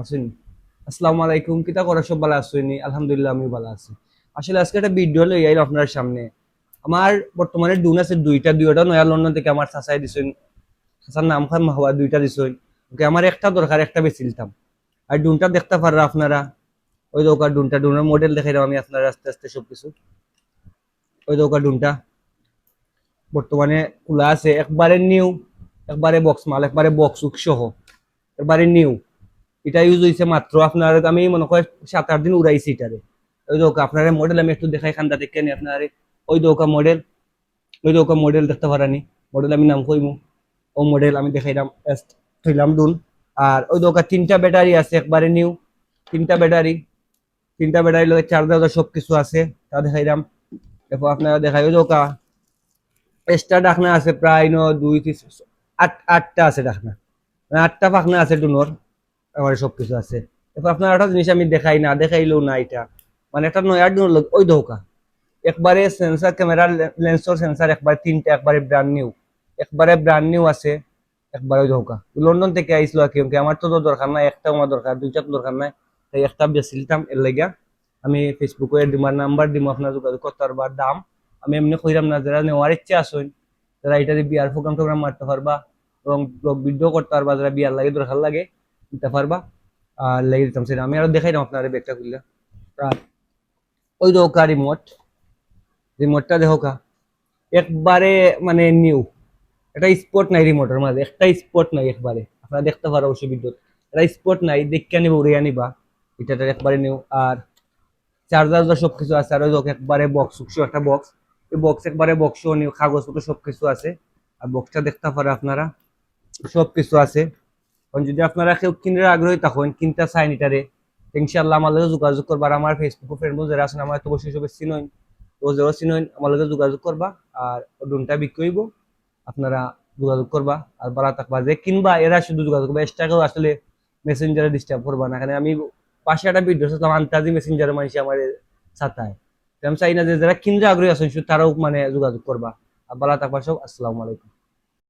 আসুন। আসসালামু আলাইকুম, কিতা করা সব ভালো আসুনি আলহামদুলিল্লাহ আমি ভালো আছি। আসলে আজকে একটা ভিডিও লই আইল আপনার সামনে। আমার বর্তমানে ডুন আছে, দুইটা দুইটা নয়া লন্ডন থেকে আমার চাচাই দিছেন। চাচার নাম খান মাহওয়া, দুইটা দিছেন। ওকে, আমার একটা দরকার, একটা বেশি দিতাম আর ডুনটা দেখতে পাররা আপনারা? ওই দোকান ডুনটা ডুনের মডেল দেখাই আমি আপনারা আস্তে আস্তে সব কিছু ওই দোকান ডুনটা বর্তমানে খোলা আছে, একবারে নিউ একবারে বক্স মাল, একবারে বক্স উক সহ একবারে নিউ এটা ইউজ হয়েছে মাত্র আপনার, আমি মনে হয় সাত আট দিন উড়াইছি এটারে। ওই দোকা আপনার মডেল আমি একটু দেখাই খান্দা দেখে নি আপনার। ওই দোকা মডেল ওই দোকা মডেল দেখতে পারানি। মডেল আমি নাম কইমু। ও মডেল আমি দেখাইলাম থইলাম দুন আর ওই দোকা তিনটা ব্যাটারি আছে, একবারে নিউ তিনটা ব্যাটারি তিনটা ব্যাটারি লগে চার্জার সব কিছু আছে, তা দেখাইলাম। দেখো আপনারা দেখাই, ওই দোকা এক্সট্রা ডাকনা আছে, প্রায় ন, দুই আট, আটটা আছে ডাকনা। মানে আটটা পাখনা আছে ডুনোর আমার সব কিছু আছে। এরপর আপনার একটা জিনিস আমি দেখাই না, দেখাইলেও না এটা। মানে একটা নয়া ওই ধোকা। একবারে সেন্সার ক্যামেরা লেন্সর সেন্সার একবারে তিনটা, একবারে ব্র্যান্ড নিউ একবারে ব্র্যান্ড নিউ আছে, একবারে ওই ধোকা। লন্ডন থেকে আইসলো আর কি আমার তো দরকার নাই একটা আমার দরকার, দুইটা দরকার নাই। তাই একটা বেছিলাম এর লাগিয়া আমি ফেসবুকে দিমার নাম্বার দিম, আপনার যোগাযোগ করতে দাম। আমি এমনি কইরাম না, যারা নেওয়ার ইচ্ছা আসুন যারা এটা বিয়ার প্রোগ্রাম টোগ্রাম মারতে পারবা, এবং ভিডিও করতে পারবা, যারা বিয়ার লাগে, দরকার লাগে দিতে পারবা আর লেগে দিতাম সেটা আমি আরও দেখাই না আপনার ব্যাগটা খুললে ওই দোকা রিমোট রিমোটটা দেখো একবারে মানে নিউ এটা স্পট নাই রিমোটের মাঝে একটা স্পট নাই একবারে আপনারা দেখতে পারো অবশ্যই বিদ্যুৎ এটা স্পট নাই দেখে নিবা উড়িয়ে নিবা এটাটা একবারে নিউ আর চার্জার যা সব কিছু আছে আর ওই একবারে বক্স একটা বক্স এই বক্স একবারে বক্সও নিউ কাগজপত্র সব কিছু আছে আর বক্সটা দেখতে পারো আপনারা সব কিছু আছে এখন যদি আপনারা কেউ কিনার আগ্রহী তখন কিনতে চান এটারে ইনশাল্লাহ আমার লগে যোগাযোগ করবা আর আমার ফেসবুক ফ্রেন্ড যারা আছেন আমার তো অবশ্যই সবাই চিনইন। তো যারা চিনইন, আমার লগে যোগাযোগ করবা আর ডোনটা বিক্রি হইব আপনারা যোগাযোগ করবা আর বাড়া থাকবা যে কিনবা, এরা শুধু যোগাযোগ করবা। এক্সট্রা কেউ আসলে মেসেঞ্জারে ডিস্টার্ব করবা না। এখানে আমি পাশে একটা ভিডিও আসলাম আন্তাজি মেসেঞ্জারে মানুষ আমার সাতায় আমি চাই না যে যারা কিনতে আগ্রহী আছেন, শুধু তারাও মানে যোগাযোগ করবা। আর বালা থাকবা সব, আসসালামু আলাইকুম।